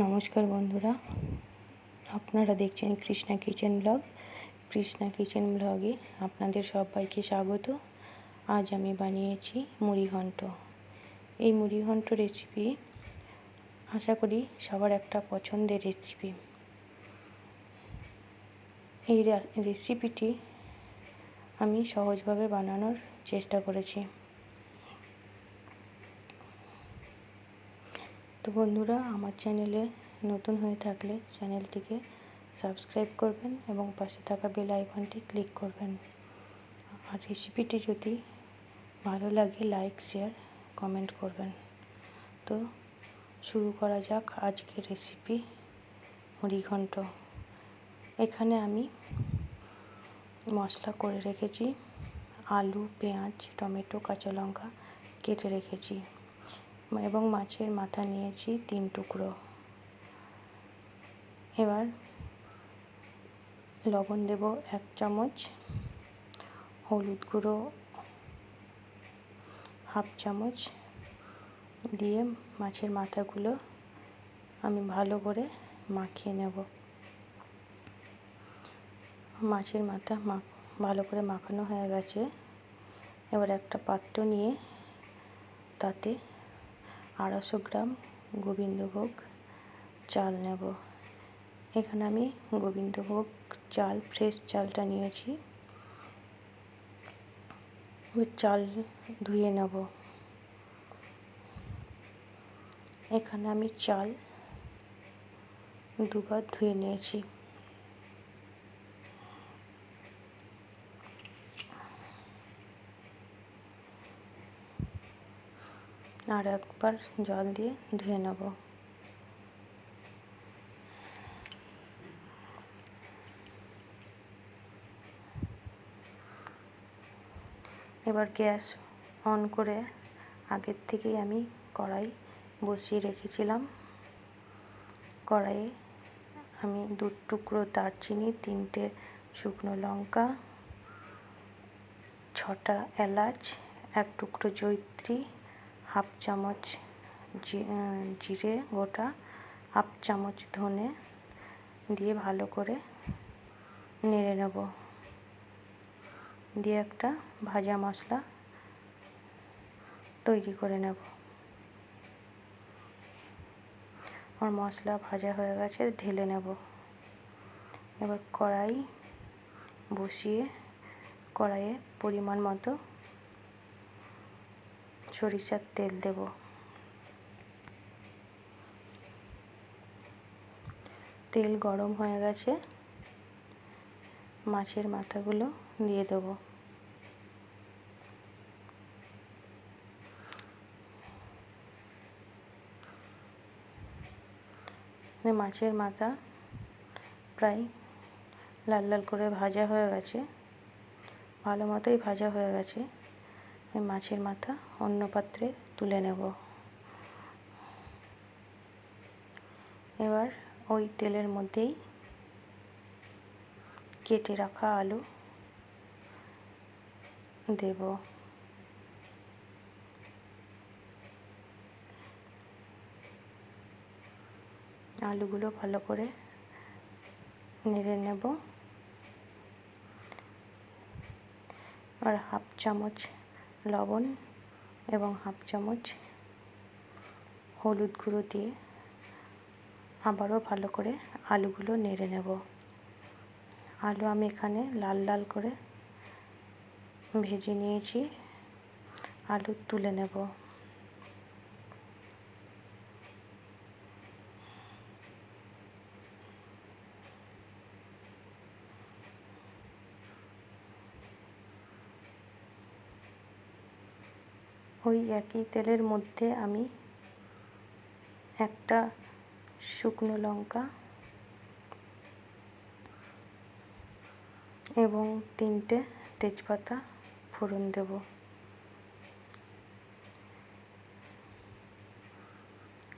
নমস্কার বন্ধুরা, আপনারা দেখছেন Krishna kitchen blog. Krishna kitchen ব্লগে আপনাদের সবাইকে স্বাগত। আজ আমি বানিয়েছি মুড়িঘণ্ট এই মুড়িঘণ্ট রেসিপি আশা করি সবার একটা পছন্দের রেসিপি এই রেসিপিটি আমি সহজভাবে বানানোর চেষ্টা করেছি। তো বন্ধুরা, আমার চ্যানেলে নতুন হয়ে থাকলে চ্যানেলটিকে সাবস্ক্রাইব করবেন এবং পাশে থাকা বেল আইকনটি ক্লিক করবেন। আর রেসিপিটি যদি ভালো লাগে, লাইক, শেয়ার, কমেন্ট করবেন। তো শুরু করা যাক আজকের রেসিপি মুড়িঘণ্ট এখানে আমি মশলা করে রেখেছি, আলু, পেঁয়াজ, টমেটো, কাঁচা লঙ্কা কেটে রেখেছি। এবং মাছের মাথা নিয়েছি তিন টুকরো। এবার লবণ দেব এক চামচ, হলুদ গুঁড়ো হাফ চামচ দিয়ে মাছের মাথাগুলো আমি ভালো করে মাখিয়ে নেব। মাছের মাথা ভালো করে মাখানো হয়ে গেছে। এবার একটা পাত্র নিয়ে তাতে আড়াইশো গ্রাম গোবিন্দভোগ চাল নেব। এখানে আমি গোবিন্দভোগ চাল, ফ্রেশ চালটা নিয়েছি। ওই চাল ধুয়ে নেব। এখানে আমি চাল দুবার ধুয়ে নিয়েছি। আর একবার জল দিয়ে ধুয়ে নেব। এবার গ্যাস অন করে আগের থেকেই আমি কড়াই বসিয়ে রেখেছিলাম। কড়াইয়ে আমি দু টুকরো দারচিনি, তিনটে শুকনো লঙ্কা, ছটা এলাচ, এক টুকরো জৈত্রী হাফ চামচ জিরে গোটা, হাফ চামচ ধনে দিয়ে ভালো করে নেড়ে নেব। দিয়ে একটা ভাজা মশলা তৈরি করে নেব। আমার মশলা ভাজা হয়ে গেছে, ঢেলে নেব। এবার কড়াই বসিয়ে কড়াইয়ে পরিমাণ মতো সরিষার তেল দেব। তেল গরম হয়ে গেছে। মাছের মাথাগুলো দিয়ে দেব। মাছের মাথা প্রায় লাল লাল করে ভাজা হয়ে গেছে। ভালো মতোই ভাজা হয়ে গেছে। মাছের মাথা অন্য পাত্রে তুলে নেব। এবার ওই তেলের মধ্যেই কেটে রাখা আলু দেব। আলুগুলো ভালো করে নেড়ে নেব। আর হাফ চামচ লবণ এবং হাফ চামচ হলুদ গুঁড়ো দিয়ে আবারও ভালো করে আলুগুলো নেড়ে নেব। আলু আমি এখানে লাল লাল করে ভেজে নিয়েছি। আলু তুলে নেব। ওই একই তেলের মধ্যে আমি একটা শুকনো লঙ্কা এবং তিনটে তেজপাতা ফোড়ন দেব।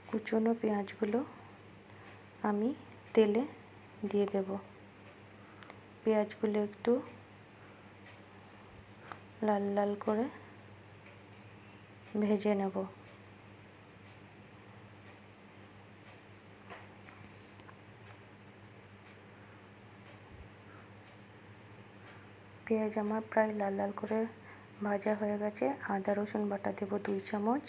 কুচনো পেঁয়াজগুলো আমি তেলে দিয়ে দেব। পেঁয়াজগুলো একটু লাল লাল করে ভেজে নেব। পেঁয়াজ আমার প্রায় লাল লাল করে ভাজা হয়ে গেছে। আদা, রসুন বাটা দেব দুই চামচ।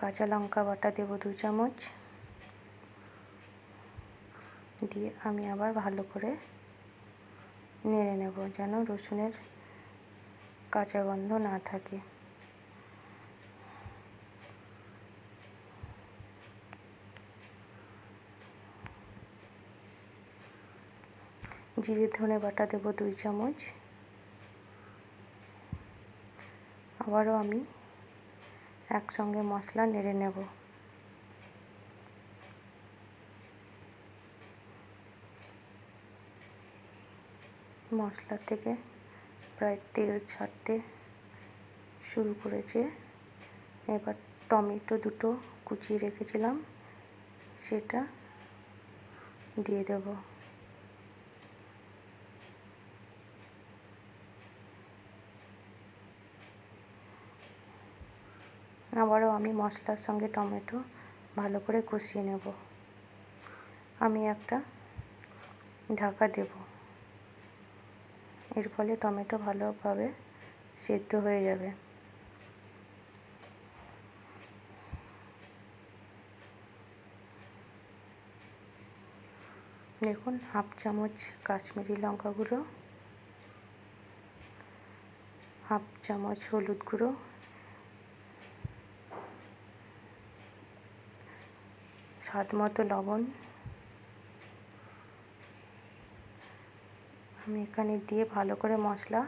কাঁচা লঙ্কা বাটা দেব দুই চামচ। দিয়ে আমি আবার ভালো করে নেড়ে নেব যেন রসুনের কাঁচা গন্ধ না থাকে। জিরে ধনে বাটা দেবো দুই চামচ। আবারও আমি একসঙ্গে মশলা নেড়ে নেব। মশলা থেকে প্রায় তেল ছাড়তে শুরু করেছে। এবার টমেটো দুটো কুচিয়ে রেখেছিলাম, সেটা দিয়ে দেব। আবারও আমি মশলার সঙ্গে টমেটো ভালো করে কষিয়ে নেব। আমি একটা ঢাকা দেব। এর ফলে টমেটো ভালোভাবে সেদ্ধ হয়ে যাবে। দেখুন, হাফ চামচ কাশ্মীরি লঙ্কা গুঁড়ো, হাফ চামচ হলুদ গুঁড়ো, স্বাদ মতো লবণ আমি এখানে দিয়ে ভালো করে মশলা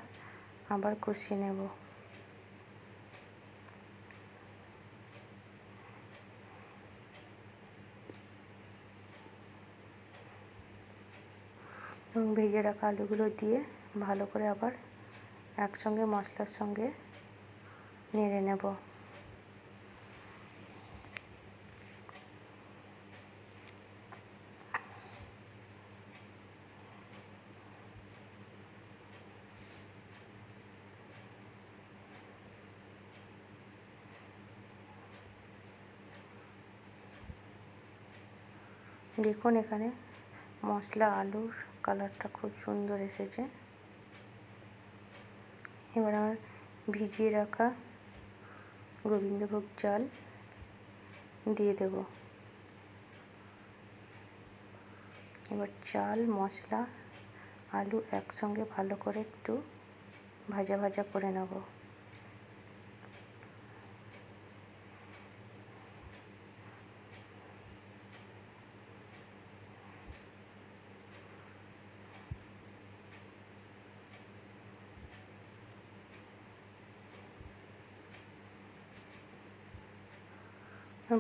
আবার কষিয়ে নেব। এবং ভেজে রাখা আলুগুলো দিয়ে ভালো করে আবার একসঙ্গে মশলার সঙ্গে নেড়ে নেব। দেখুন এখানে মশলা, আলুর কালারটা খুব সুন্দর এসেছে। এবার আমার ভিজিয়ে রাখা গোবিন্দভোগ চাল দিয়ে দেব। এবার চাল, মশলা, আলু একসঙ্গে ভালো করে একটু ভাজা ভাজা করে নেব।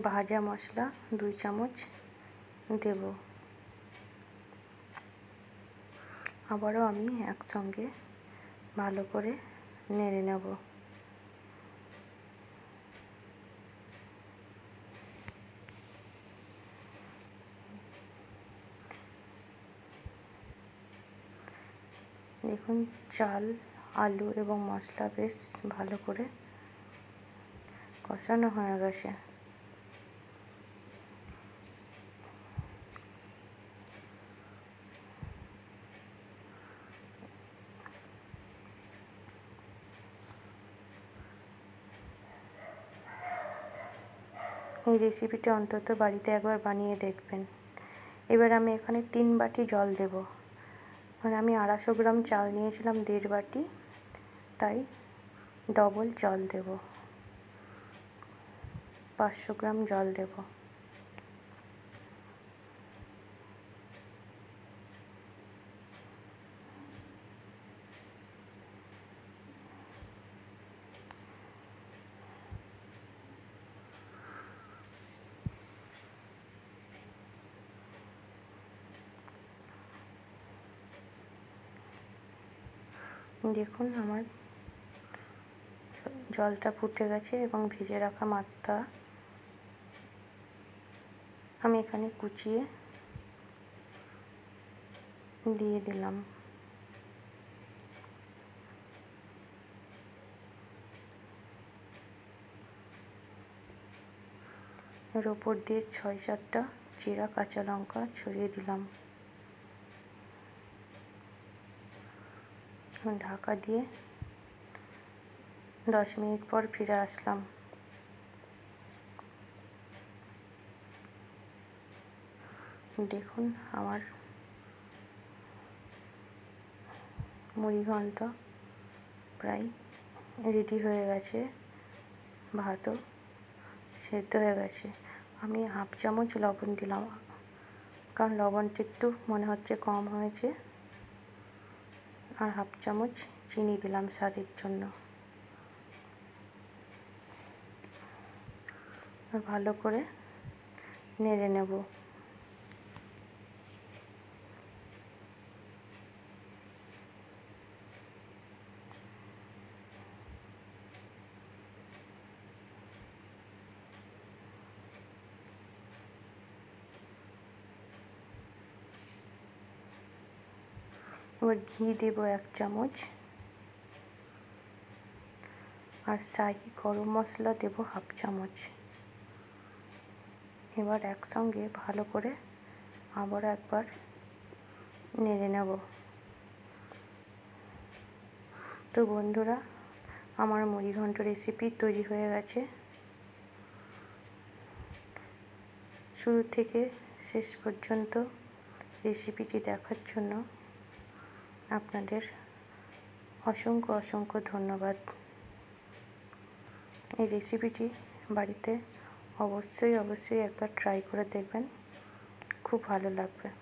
ভাজা মশলা দুই চামচ দেব। আবারও আমি একসঙ্গে ভালো করে নেড়ে নেব। দেখুন, চাল, আলু এবং মশলা বেশ ভালো করে কষানো হয়ে গেছে। এই রেসিপিটা অন্তত বাড়িতে একবার বানিয়ে দেখবেন। এবার আমি এখানে তিন বাটি জল দেব। মানে আমি আড়াইশো গ্রাম চাল নিয়েছিলাম, দেড় বাটি। তাই ডবল জল দেব। পাঁচশো গ্রাম জল দেব। দেখুন আমার জলটা ফুটে গেছে এবং ভেজে রাখা মাত্রা আমি এখানে কুচিয়ে দিয়ে দিলাম। এর ওপর দিয়ে ছয় সাতটা চিরা কাঁচা লঙ্কা ছড়িয়ে দিলাম। ঢাকা দিয়ে দশ মিনিট পর ফিরে আসলাম। দেখুন আমার মুড়ি ঘন্ট প্রায় রেডি হয়ে গেছে, ভাতও সেদ্ধ হয়ে গেছে। আমি হাফ চামচ লবণ দিলাম, কারণ লবণটা একটু মনে হচ্ছে কম হয়েছে। আর হাফ চামচ চিনি দিলাম স্বাদের জন্য। ভালো করে নেড়ে নেব। এবার ঘি দেব এক চামচ। আর শাহি গরম মশলা দেব হাফ চামচ। এবার একসঙ্গে ভালো করে আবার একবার নেড়ে নেব। তো বন্ধুরা, আমার মুড়িঘণ্ট রেসিপি তৈরি হয়ে গেছে। শুরু থেকে শেষ পর্যন্ত রেসিপিটি দেখার জন্য আপনাদের অসংখ্য অসংখ্য ধন্যবাদ। এই রেসিপিটি বাড়িতে অবশ্যই অবশ্যই একবার ট্রাই করে দেখবেন। খুব ভালো লাগবে।